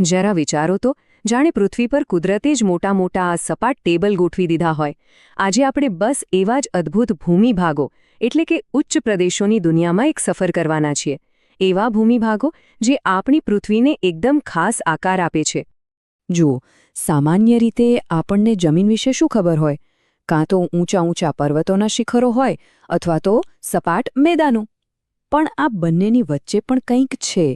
જરા વિચારો તો, જાણે પૃથ્વી પર કુદરતે જ મોટા મોટા આ સપાટ ટેબલ ગોઠવી દીધા હોય. આજે આપણે બસ એવા જ અદ્ભુત ભૂમિભાગો, એટલે કે ઉચ્ચ પ્રદેશોની દુનિયામાં એક સફર કરવાના છીએ. એવા ભૂમિભાગો જે આપણી પૃથ્વીને એકદમ ખાસ આકાર આપે છે. જુઓ, સામાન્ય રીતે આપણને જમીન વિશે શું ખબર હોય? કાં તો ઊંચા ઊંચા પર્વતોના શિખરો હોય, અથવા તો સપાટ મેદાનો. પણ આ બંનેની વચ્ચે પણ કંઈક છે.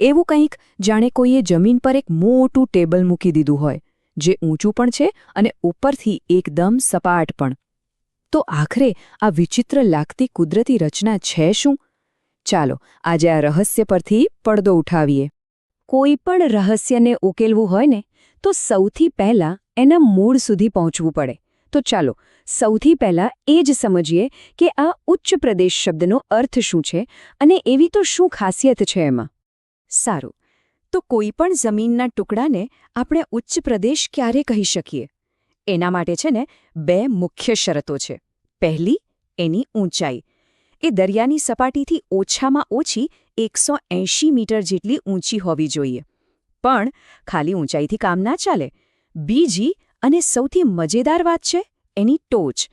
એવું કંઈક જાણે કોઈએ જમીન પર એક મોટું ટેબલ મૂકી દીધું હોય, જે ઊંચું પણ છે અને ઉપરથી એકદમ સપાટ પણ. તો આખરે આ વિચિત્ર લાગતી કુદરતી રચના છે શું? ચાલો, આજે આ રહસ્ય પરથી પડદો ઉઠાવીએ. કોઈ પણ રહસ્યને ઉકેલવું હોય ને, તો સૌથી પહેલાં એના મૂળ સુધી પહોંચવું પડે. તો ચાલો, સૌથી પહેલાં એ જ સમજીએ કે આ ઉચ્ચ પ્રદેશ શબ્દનો અર્થ શું છે અને એવી તો શું ખાસિયત છે એમાં? સારું. તો કોઈ પણ જમીનના ટુકડાને આપણે ઉચ્ચ પ્રદેશ ક્યારે કહી શકીએ? એના માટે છે ને બે મુખ્ય શરતો છે. પહેલી, એની ઊંચાઈ. એ દરિયાની સપાટીથી ઓછામાં ઓછી એકસો મીટર જેટલી ઊંચી હોવી જોઈએ. પણ, ખાલી ઊંચાઈથી કામ ના ચાલે. બીજી અને સૌથી મજેદાર વાત છે એની ટોચ.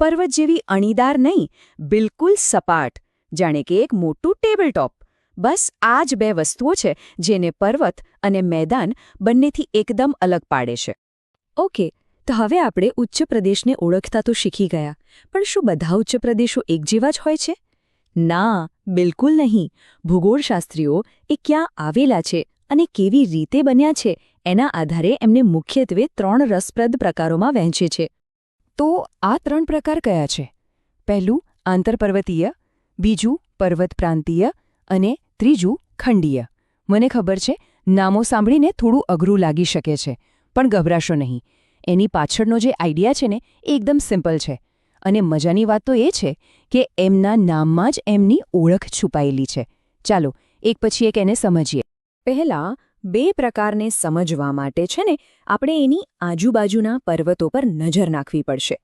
પર્વત જેવી અણીદાર નહીં, બિલકુલ સપાટ, જાણે કે એક મોટું ટેબલ ટોપ બસ આ જ બે વસ્તુઓ છે જેને પર્વત અને મેદાન બંનેથી એકદમ અલગ પાડે છે. ઓકે, તો હવે આપણે ઉચ્ચ પ્રદેશને ઓળખતા તો શીખી ગયા, પણ શું બધા ઉચ્ચ પ્રદેશો એક જેવા જ હોય છે? ના, બિલકુલ નહીં. ભૂગોળશાસ્ત્રીઓ એ ક્યાં આવેલા છે અને કેવી રીતે બન્યા છે એના આધારે એમને મુખ્યત્વે ત્રણ રસપ્રદ પ્રકારોમાં વહેંચે છે. તો આ ત્રણ પ્રકાર કયા છે? પહેલું, આંતરપર્વતીય, બીજું પર્વત પ્રાંતીય અને ત્રીજું, ખંડીય. મને ખબર છે, નામો સાંભળીને થોડું અઘરું લાગી શકે છે, પણ ગભરાશો નહીં. એની પાછળનો જે આઈડિયા છે ને, એ એકદમ સિમ્પલ છે. અને મજાની વાત તો એ છે કે એમના નામમાં જ એમની ઓળખ છુપાયેલી છે. ચાલો, એક પછી એક એને સમજીએ. પહેલાં બે પ્રકારને સમજવા માટે છે ને, આપણે એની આજુબાજુના પર્વતો પર નજર નાખવી પડશે.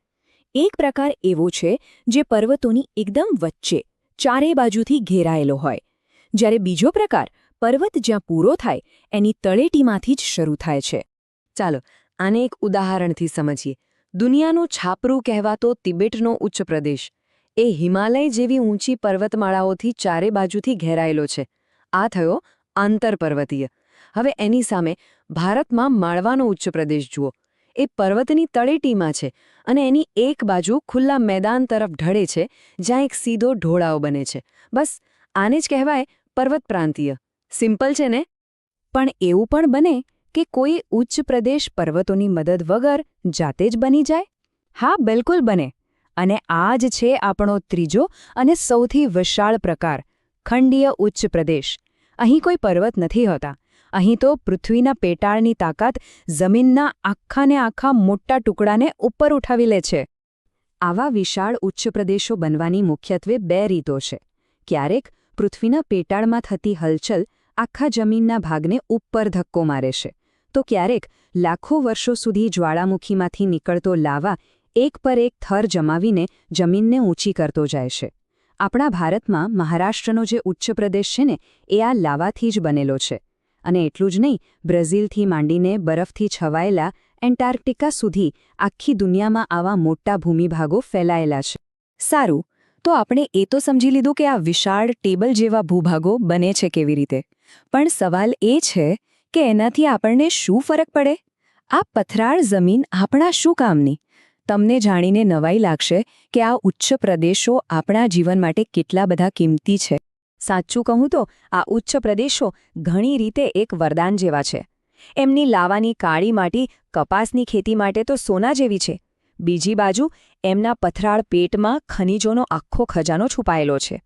એક પ્રકાર એવો છે જે પર્વતોની એકદમ વચ્ચે, ચારે બાજુથી ઘેરાયેલો હોય. જ્યારે બીજો પ્રકાર, પર્વત જ્યાં પૂરો થાય, એની તળેટીમાંથી જ શરૂ થાય છે. ચાલો, આને એક ઉદાહરણથી સમજીએ. દુનિયાનું છાપરું કહેવાતો તિબેટનો ઉચ્ચ પ્રદેશ. એ હિમાલય જેવી ઊંચી પર્વતમાળાઓથી ચારે બાજુથી ઘેરાયેલો છે. આ થયો આંતરપર્વતીય. હવે એની સામે ભારતમાં માળવાનો ઉચ્ચ પ્રદેશ જુઓ. એ પર્વતની તળેટીમાં છે અને એની એક બાજુ ખુલ્લા મેદાન તરફ ઢળે છે, જ્યાં એક સીધો ઢોળાવ બને છે. બસ, આને જ કહેવાય પર્વત પ્રાંતીય. સિમ્પલ છે ને? પણ એવું પણ બને કે કોઈ ઉચ્ચ પ્રદેશ પર્વતોની મદદ વગર જાતે જ બની જાય? હા, બિલકુલ બને. અને આ જ છે આપણો ત્રીજો અને સૌથી વિશાળ પ્રકાર, ખંડીય ઉચ્ચ પ્રદેશ. અહીં કોઈ પર્વત નથી હોતા. અહીં તો પૃથ્વીના પેટાળની તાકાત જમીનના આખાને આખા મોટા ટુકડાને ઉપર ઉઠાવી લે છે. આવા વિશાળ ઉચ્ચ પ્રદેશો બનવાની મુખ્યત્વે બે રીતો છે. ક્યારેક પૃથ્વીના પેટાળમાં થતી હલચલ આખા જમીનના ભાગને ઉપર ધક્કો મારે છે. તો ક્યારેક લાખો વર્ષો સુધી જ્વાળામુખીમાંથી નીકળતો લાવા એક પર એક થર જમાવીને જમીનને ઊંચી કરતો જાય છે. આપણા ભારતમાં મહારાષ્ટ્રનો જે ઉચ્ચ પ્રદેશ છે ને, એ આ લાવાથી જ બનેલો છે. અને એટલું જ નહીં, બ્રાઝિલથી માંડીને બરફથી છવાયેલા એન્ટાર્કટિકા સુધી આખી દુનિયામાં આવા મોટા ભૂમિભાગો ફેલાયેલા છે. સારું, તો આપણે એ તો સમજી લીધું કે આ વિશાળ ટેબલ જેવા ભૂભાગો બને છે કેવી રીતે. પણ સવાલ એ છે કે એનાથી આપણને શું ફરક પડે? આ પથરાળ જમીન આપણા શું કામની? તમને જાણીને નવાઈ લાગશે કે આ ઉચ્ચ પ્રદેશો આપણા જીવન માટે કેટલા બધા કિંમતી છે. સાચું કહું તો, આ ઉચ્ચ પ્રદેશો ઘણી રીતે એક વરદાન જેવા છે. એમની લાવાની કાળી માટી કપાસની ખેતી માટે તો સોના જેવી છે. બીજી બાજુ, એમના પથરાળ પેટમાં ખનિજોનો આખો ખજાનો છુપાયેલો છે.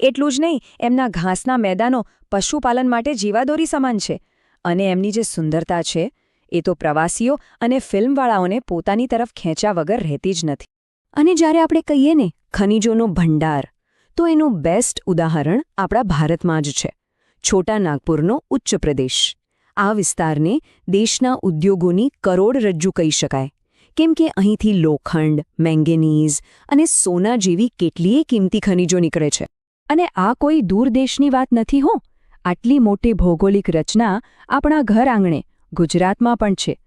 એટલું જ નહીં, એમના ઘાસના મેદાનો પશુપાલન માટે જીવાદોરી સમાન છે. અને એમની જે સુંદરતા છે, એ તો પ્રવાસીઓ અને ફિલ્મવાળાઓને પોતાની તરફ ખેંચ્યા વગર રહેતી જ નથી. અને જ્યારે આપણે કહીએ ને, ખનીજોનો ભંડાર તો એનું બેસ્ટ ઉદાહરણ આપણા ભારતમાં જ છે. છોટા નાગપુરનો ઉચ્ચ પ્રદેશ. આ વિસ્તારને દેશના ઉદ્યોગોની કરોડરજ્જુ કહી શકાય. કેમ કે અહીંથી લોખંડ, મેંગેનીઝ અને સોના જેવી કેટલીય કિંમતી ખનિજો નીકળે છે. અને આ કોઈ દૂર દેશની વાત નથી હો. આટલી મોટી ભૌગોલિક રચના આપણા ઘર આંગણે ગુજરાતમાં પણ છે.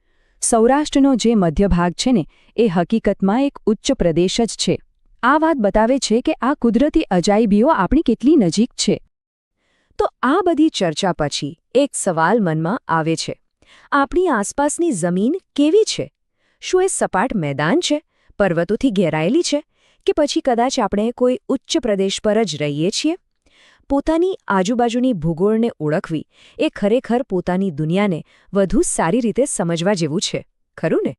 સૌરાષ્ટ્રનો જે મધ્ય ભાગ છે ને, એ હકીકતમાં એક ઉચ્ચ પ્રદેશ જ છે. આ વાત બતાવે છે કે આ કુદરતી અજાયબીઓ આપણી કેટલી નજીક છે. તો આ બધી ચર્ચા પછી એક સવાલ મનમાં આવે છે. આપણી આસપાસની જમીન કેવી છે? શું એ સપાટ મેદાન છે? પર્વતોથી ઘેરાયેલી છે? કે પછી કદાચ આપણે કોઈ ઉચ્ચ પ્રદેશ પર જ રહીએ છીએ? પોતાની આજુબાજુની ભૂગોળને ઓળખવી એ ખરેખર પોતાની દુનિયાને વધુ સારી રીતે સમજવા જેવું છે. ખરું ને?